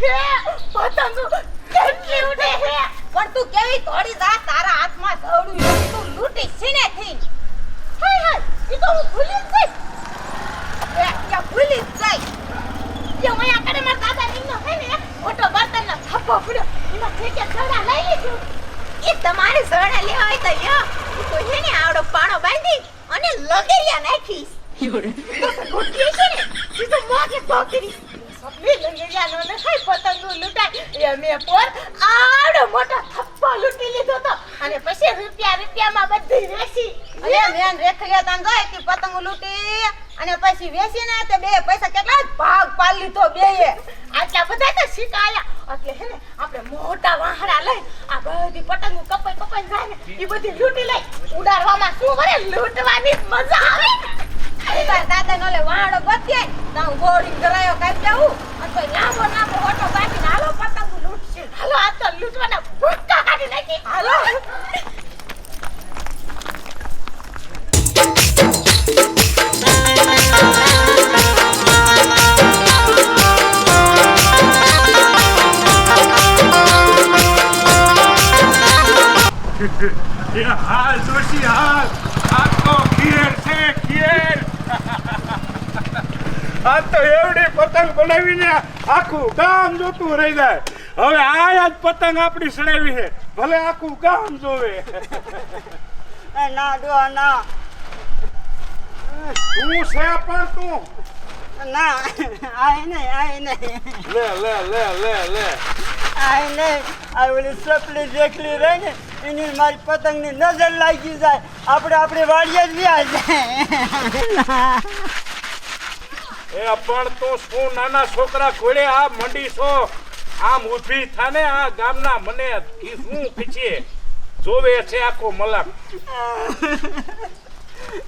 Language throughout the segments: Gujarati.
છે પતંગો કેટલી ઉડે છે પણ તું કેવી થોડી જા તારા હાથમાં નથી તું લૂટી સીને થી. હાય હાય ઈ તો હું ભૂલી જ જઈશ. એ યા ભૂલી જ જઈશ. જે મયા કરે મારા દાદા નીનો હે ને મોટો બર્તન નો થપ્પો પડ્યો એનો ઠેકે સડા લઈ લીધું. એ તમારે સડા લેવા હોય તો લ્યો. તું તો હે ને આવડો પાણો બાંધી અને લગેરિયા નાખીશ. છે ને? ઈ તો ભોગરી તે બે પૈસા કેટલા ભાગ પાડી લીધો બેયે આટલા બધા તો એટલે હે ને આપણે મોટા વાહડા લઈ આ બધી પતંગો કપાઈ કપાઈ જાય ને એ બધી લૂંટી લઈ. ઉડાડવામાં શું કરે? લૂંટવાની મજા આવે. તાર દાદા નો લે વાહડો બત્યાય તો હું કરાયો કાઈ જાઉં અને કોઈ લાંબો લાંબો ઓટો હાલો પતંગો લૂંટશે. હાલો આ તો લૂંટવાના કાઢી નાખી. હાલો. પતંગ આખું ગામ જોતું રહી જાય. હવે આ જ પતંગ આપણી સડાવી છે. ભલે આખું ગામ જોવે. એ ના ડો ના. તું છે પણ તું. ના આય નહીં આય નહીં. લે લે લે લે લે. આય નહીં. આ ઓલી સપલી જેટલી રહી ને એની મારી પતંગની નજર લાગી જાય. આપણે આપણે વાડીએ જ વ્યાજ જાય. એ પણ તો શું નાના છોકરા ઘોડે આ મંડી છો? આમ ઊભી થાને આ ગામના મને શું કીચે જોવે છે આખો મલક.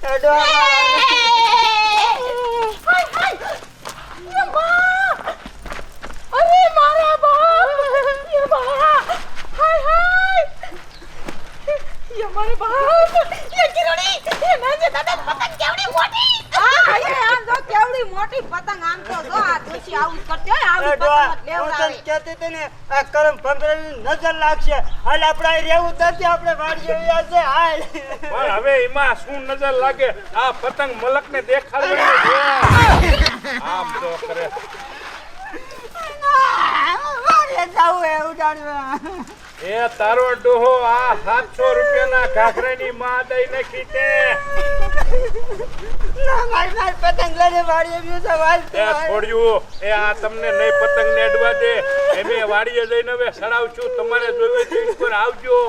એ ડો અરે મારા બાપ એ બા હાય હાય એ મારે બાપ એ કિરણી એ નાજે દાદા પતંગ કેવડી મોટી હા એ આમ જો કેવડી મોટી પતંગ આમ તો આ આવું કરતે હોય આવું તને લેવડાવે. કહેતી હતી ને આ કરમ ભમરાની નજર લાગશે હાલ આપણે રહેવું નથી આપણે વાડી વ્યા છે હાલ. પણ હવે એમાં શું નજર લાગે? આ પતંગ મલક ને! દેખાડવાની આમ તો કરે. એ તારો ડોહો આ સાતસો રૂપિયાના ઘાઘરાની માં દઈ નાખી તે. ના મારી મારી પતંગ લઈને વાડીએ વ્યો છે વાલ એ છોડ્યું. એ આ તમને નહીં પતંગ ને અડવા દે. એમે વાડીએ જઈને હવે સડાવશું તમારે જોવે તો ઈ આવજો.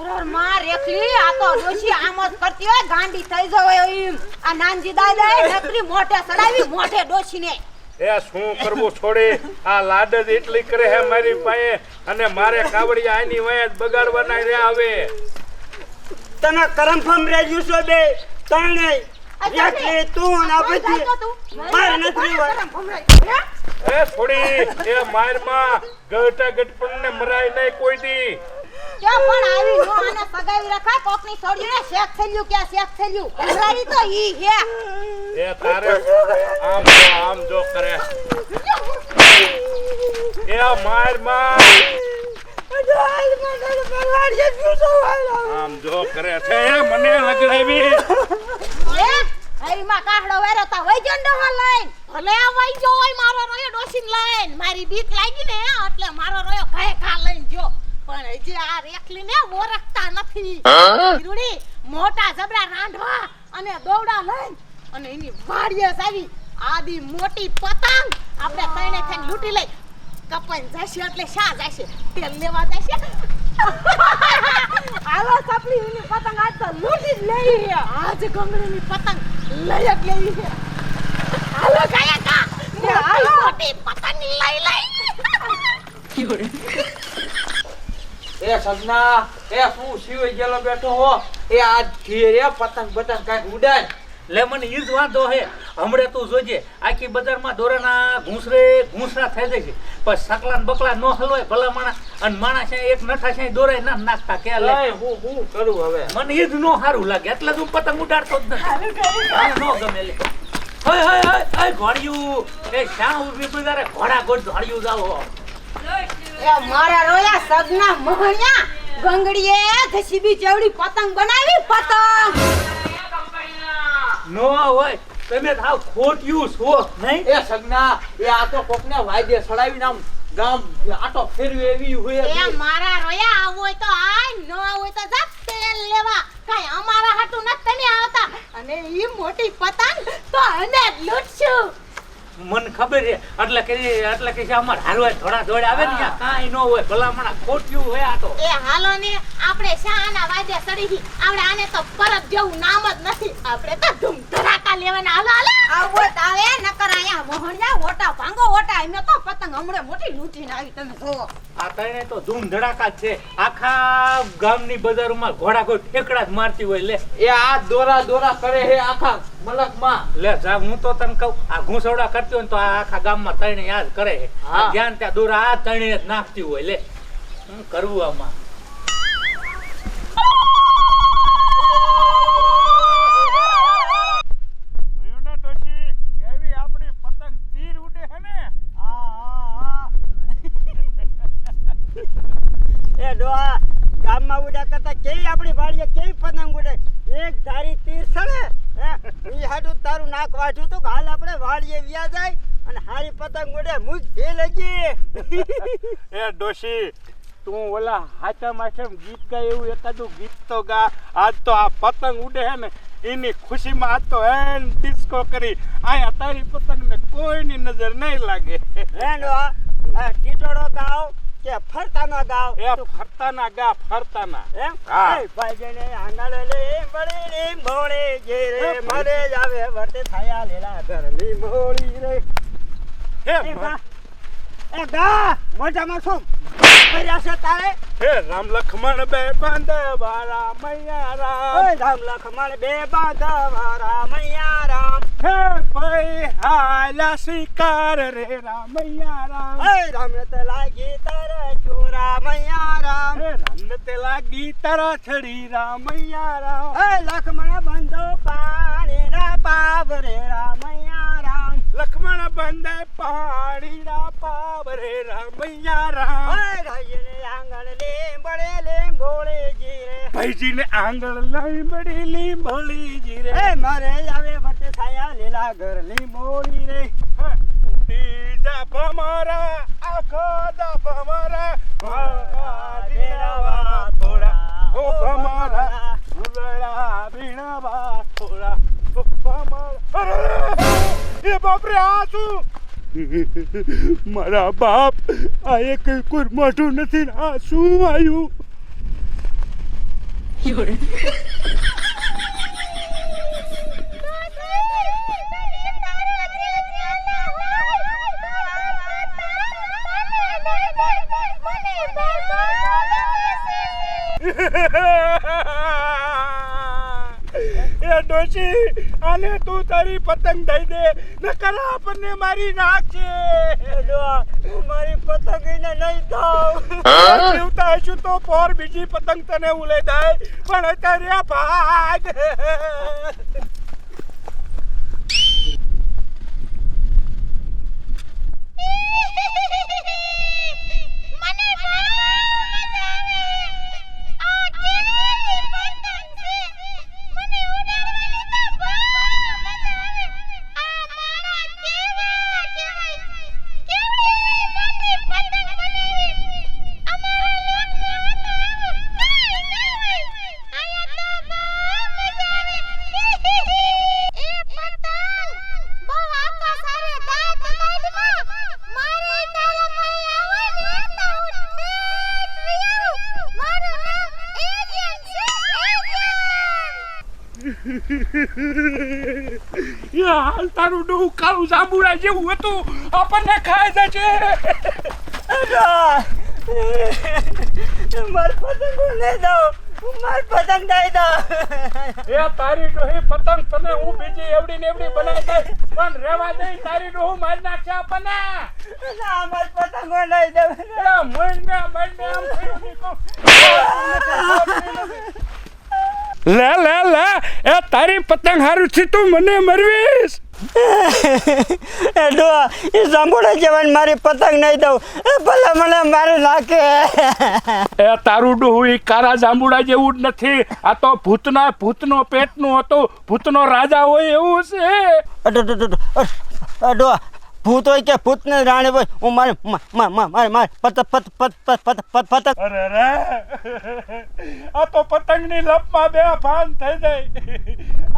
અરે માં રેખલી આ તો ડોશી આમ જ કરતી હોય ગાંડી થઈ જવાય એમ. આ નાનજી દાદા નકરી મોઢે સડાવી મોઢે ડોશીને. એ શું કરવું છોડી? આ લાડ એટલી કરે હે મારી પાસે. અને મારે કાવડિયા આની વાય જ બગાડવાના રહ્યા હવે. તમે કરમ ફમ રેજ્યું છો બે ત્રણે એકલી તું ના પછી માર નથી હોય એ છોડી એ મારમાં ગઢા ગટપણ ને મરાય નહીં કોઈ દી. કે પણ આવી નો આને સગાવી રખાય કોકની છોડીને શેખ થેલ્યું કે શેખ થેલ્યું? ઘરવાળી તો ઈ હે? એ તારે આમ જો આમ જો કરે. એ મારમાં આમ જો કરે છે મને લગડાવી. એ હરીમાં કાહડો વેરો તા જંડો હા ભલે વઈ જો હોય મારો રોયો ડોસીન લઈન. મારી બીક લાગી ને એટલે મારો રોયો ઘાય ખા લઈન જો પણ હજી આ રેખલી ને ઓરખતા નથી. હીરુડી મોટા જબરા રાંધવા અને દોવડા લઈને અને એની વાડીએ આવી. આદી મોટી પતંગ આપણે તણે થઈને લૂટી લઈ. કપાઈ જશે એટલે શા જશે તેલ લેવા જશે હાલો સપલી પતંગ આજ તો લૂંટી જ છે આજ ગંગડીની પતંગ લઈ જ લેવી છે હાલો કાયા કા હાલો મોટી પતંગ લઈ લઈ એ સગના એ શું શિવ ગયેલો બેઠો હો એ આ ઘેરે પતંગ પતંગ કાંઈક ઉડાય લે મને ઈ વાંધો હે હમણાં તું જોજે આખી બજારમાં દોરાના ઘૂંસરે ઘૂંસરા થઈ જાય છે. પણ સકલા બકલા નો હલવાય ભલા માણસ અને માણસ એક નઠા છે દોરાય ના નાખતા કે લે હું હું કરું હવે? મને એ જ નો સારું લાગે એટલે જ હું પતંગ ઉડાડતો જ નથી. ન ગમે લે. હય હય હય હય ઘોડિયું. એ શા ઊભી બજારે ઘોડા ઘોડ ઘોડિયું જાવ એ મારા રોયા સગના મોહણિયા ગંગડીએ ઘસીબી ચવડી પતંગ બનાવી પતંગ. નો હોય. તમે થાવ ખોટ્યું છો નહીં? એ સગના એ આ તો કોકને વાયદે સડાવીને આમ ગામ આટો ફેરવે એવી હોય એ મારા રોયા આવું હોય તો આય ન આવો હોય તો જા તેલ લેવા. કાઈ અમારા હાટું ન તમે આવતા. અને ઈ મોટી પતંગ તો અમે લૂટશું. મને ખબર છે. એટલે કે એટલે કે અમાર હારવા થોડા દોડ આવે ને કાંઈ ન હોય. ભલામણા ખોટ્યું હોય આ તો. એ હાલો ને આપણે શાના વાજે સડી આપણે આને તો પરત જેવું નામ જ નથી. આપણે તો ધૂમ ધડાકા લેવાના. હાલો હાલો. આવો તાવે નકર આયા મોહણિયા ઓટા ભાંગો ઓટા એમે તો પતંગ હમણે મોટી લૂંટીને આવી તમે જોવો આ તણે તો ધૂમ ધડાકા જ છે. આખા ગામની બજારમાં ઘોડા કોઈ ઠેકડા જ મારતી હોય. લે. એ આ દોરા દોરા કરે હે આખા મલકમાં. લે જા હું તો તને કહું આ ઘૂંસવડા કરતી હોય ને તો આ આખા ગામમાં તણે યાદ કરે. જ્યાં ત્યાં દૂર આ તણે જ નાખતી હોય લે. શું કરવું આમાં? જોયું ને ડોશી કેવી આપણી પતંગ તીર ઉડે હે ને એ ડોહા ગામમાં ઉડ્યા કરતા કેવી આપણી વાડીએ કેવી પતંગ ઉડે? એક ધારી તીર સડે હે? ઈ હાડું તારું નાક વાઢ્યું તો હાલ આપણે વાડીએ વ્યા જાય અને હારી પતંગ ઉડે મુજ ફેલ લગી એ ડોશી તું ઓલા હાચા માછમ ગીત ગાય એવું એકાદું ગીત તો ગા. આજ તો આ પતંગ ઉડે હે ને એની ખુશીમાં આજ તો એન ડિસ્કો કરી. આયા તારી પતંગને કોઈની નજર નહીં લાગે. હે ડોહા આ ટીટોડો ગાવ કે ફરતાનો ગાવ. એ ફરતાના ગા ફરતાના. એમ? હા. ભાઈ જેને આંગળ લે બળે રે મોળે જે રે મરે જાવે વર્તે થાયા લેલા ઘર લી મોળી રે. હે એ ગા એ ગા મોઢામાં શું? કર્યા છે તારે? હે રામ લખમણ બે બાંધવારા મૈયા રામ ઓય રામ લખમણ બે બાંધવારા મૈયા રામ હે ભાઈ હાલા શિકાર રે રામૈયા રામ ઓય રામ તે લાગી તારે ચોરા મૈયા રામ હે રામ તે લાગી તારા છડી રામૈયા રામ ઓય લખમણ બંધો પાણી રા પાવ રે રામૈયા રામ લક્ષ્મણ બંધે પાણીના પાવ રમૈયા રામ. આંગણ લીંબડે લીંબોળે જી ભાઈજીને આંગળ લઈ બડી મળી જી રે એ મારે આવે વટે છાયા લીલા ઘર લીંબોળી રે. ઉડી જા ભમરા આખો દા ભમરા ભમરા બીણાવા થોડા ઓ ભમરા ઉરળા બીણાવા થોડા ઓ ભમરા અરે! એ બાપરે આ શું? મારા બાપ આ એક કોઈ મોઢું નથી આ શું આવ્યું? એ ડોશી આને તું તારી પતંગ દઈ દે નકર આપણને મારી નાખશે એ તું મારી પતંગ એને નહીં થાવ જીવતા હશું તો પોર બીજી પતંગ તને ઉલે જાય પણ અત્યારે આ ભાગ. મને બહુ મજા આવે આ કેવી પતંગ છે મને ઉડાડવાની તો બહુ મજા આવે આ મારા કેવા કહેવાય કેવડી મોટી પતંગ બનાવી અમારા લોકમાં તો આવું કાંઈ ના હોય આયા તો બહુ મજા આવે એ પતંગ બહુ આકાશ હારે ગાય તમારીમાં મારે તારા મય આવે ને તો હું ઠેઠ વઈ આવું મારું નામ એલિયન છે એલિયન એ હાલ તારું ડોહું કાળું જાંબુડા જેવું હતું. આપણને ખાય છે. છે મારી પતંગ નહીં દો માર પતંગ દઈ દો એ તારી ડોહી પતંગ તને હું બીજી એવડી ને એવડી બનાવી દઈ પણ રેવા દે તારી ડોહું મારી નાખશે આપણને. ના મારી પતંગ લઈ દે એ મરને મરને આમ. લે લે લે એ તારી પતંગ હારું છે તું મને મરવીશ. એ ડોહા એ સાંભળે જવાન મારી પતંગ નહીં દઉં. એ ભલે મને મારી નાખે. એ તારું ડોહું એ કારા જાંબુડા જેવું જ નથી. આ તો ભૂતના ભૂતનો પેટનું હતું. ભૂતનો રાજા હોય એવું છે. ડોહા ભૂત હોય કે ભૂત ને રાણી હોય હું મારે મારે મારે પત પત પત પત પત પત પતંગ. અરે રે આ તો પતંગની લપમાં બે ભાન થઈ જાય.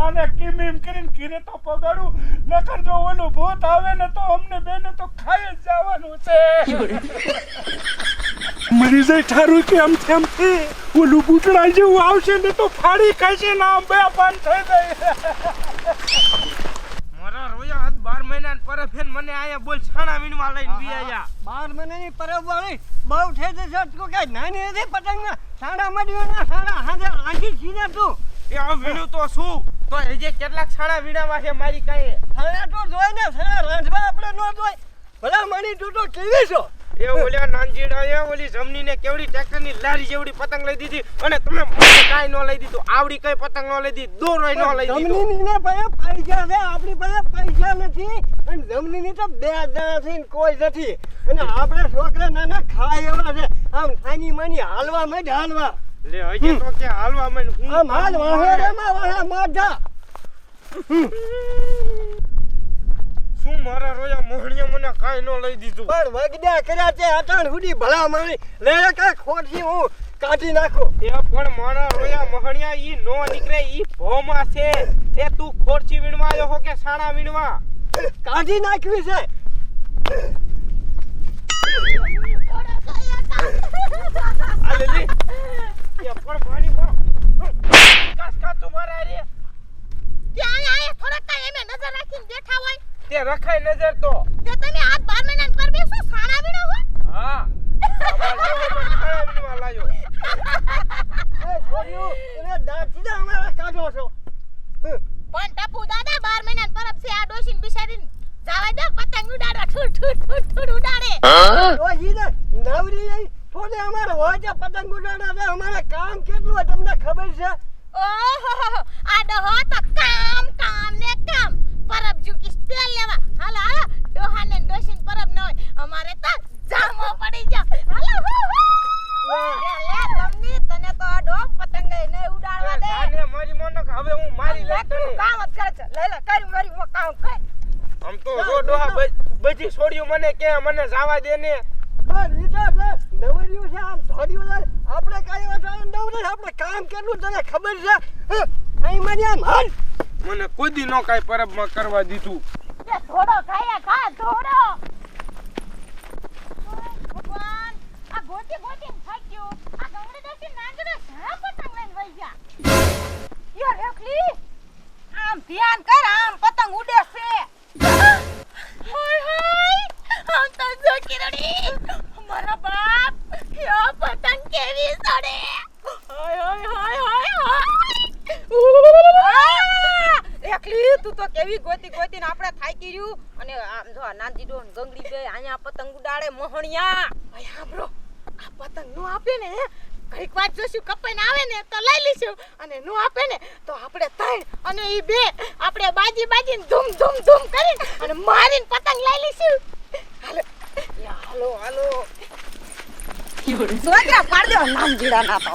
આને કિમીમ કરીને કીરે તો પગાડું. નકર જો ઓલું ભૂત આવે ને તો અમને બેને તો ખાઈ જ જવાનું છે. મરી જાય ઠારું કે આમ તેમ છે ઓલું બુટડા જેવું આવશે ને તો ફાડી ખાશે ને આમ બે ભાન થઈ જાય. બાર મહિના ફેન મને આયા બોલ છાણા વીણવા લઈને બી આયા બાર મહિનાની પરબ વાળી બહુ થઈ જશે તું કે નાની નથી પતંગના? છાણા મડ્યો ના છાણા હાજે આંટી છીને તું. એ આ વીણું તો શું? તો એ જે કેટલાક છાણા વીણાવા છે મારી કાંઈ? હવે તો જોઈ ને સાડા રાંધવા આપણે ન જોઈ ભલા મણી તું તો કેવી છો? એ ઓલ્યા નાનજીડા એ ઓલી જમનીને કેવડી ટ્રેક્ટરની લારી જેવડી પતંગ લઈ દીધી અને તમે કાઈ ન લઈ દીધું. આવડી કઈ પતંગ ન લઈ દીધી દોરો ન લઈ દીધી. જમનીની ને ભાઈ પૈસા છે આપણી પાસે પૈસા નથી. અને જમનીની તો બે જણા છે ને કોઈ નથી. અને આપણે છોકરા નાના ખાય એવા છે. આમ થાની માની હાલવા માંડ હાલવા. લે હજે તો કે હાલવા હું આમ હાલ વાહે મોઢા શું મારા રોયા મોહણીએ મને કાઈ ન લઈ દીધું. પણ વગડ્યા કર્યા છે અટાણ સુધી ભલા માણી. લે કાંઈ ખોટી હું કાઢી નાખો. એ પણ મારા રોયા મોહણિયા ઈ નો નીકળે ઈ ભોમાં છે. એ તું ખોરચી વીણવા આવ્યો હો કે સાણા વીણવા? કાઢી નાખવી છે. આ. એ પણ કાસ કા તમારા રે ત્યાં આયા થોડા ટાઈમ નજર રાખીને બેઠા હોય. તે રખાય નજર તો. તે તમે આજ 12 મહિના પર બેસો સાણા વીણો હો. હા. પણ ટપુ દાદા બાર મહિના પરબ છે. આ ડોશીન બિચારીને જાવા દે પતંગ ઉડાડવા. ઠૂર ઠૂર ઠૂર ઠૂર ઉડાડે. તો ને નવરી જઈ થોડે અમારે હોય છે પતંગ ઉડાડવા અમારે કામ કેટલું હોય તમને ખબર છે? ઓહો આ ડોહો તો કામ કામ ને કામ પરબ જુકી તેલ લેવા હાલો હાલો ડોહા ને ડોશીન પરબ ન હોય અમારે તો જામો પડી જા હાલો હુ, હુ. લે લે તમને તને તો આ ડોહ પતંગ ને ઉડાડવા દે જાને મારી મોનો કે હવે હું મારી લે લઈ તું તને કામ જ કરે છે લે લે કરી મારી મો કામ કર આમ તો જો ડોહા બ- બધી છોડ્યું મને કે મને જાવા દે ને. નવર્યું છે આમ છે. આપણે કાંઈ વાત નવરે આપણે કામ કેટલું તને ખબર છે? અહીં મને આમ હાલ. મને કોઈ દી નો કાંઈ પરબમાં કરવા દીધું. થોડો ખાયા ખા થોડો ભગવાન આ ગોટી ગોતી થાક્યો આ ગંગડી દેખી નાંગડે ઘણા પતંગ લઈને વઈ ગયા. યો રેખલી આમ ધ્યાન કર આમ પતંગ ઉડે છે. હાય હાય. આમ તો જો કિરડી મારા બાપ યો પતંગ કેવી સડે? હાય હાય હાય હાય હાય. રેખલી તું તો કેવી ગોતી ગોતીને આપણે થાકી રહ્યું. અને આમ જો નાનજી ડોન ગંગડી બે અહીંયા પતંગ ઉડાડે મોહણિયા. ભાઈ સાંભળો આ પતંગ નો આપે ને ઘડીક વાર જોશું કપાઈને આવે ને તો લઈ લઈશું. અને નો આપે ને તો આપણે ત્રણ અને એ બે. આપણે બાજી બાજીને ધૂમ ધૂમ ધૂમ કરીને અને મારીને પતંગ લઈ લઈશું. હાલો. હાલો હાલો. સોજરા પાડ દો નામ જીડા ના તો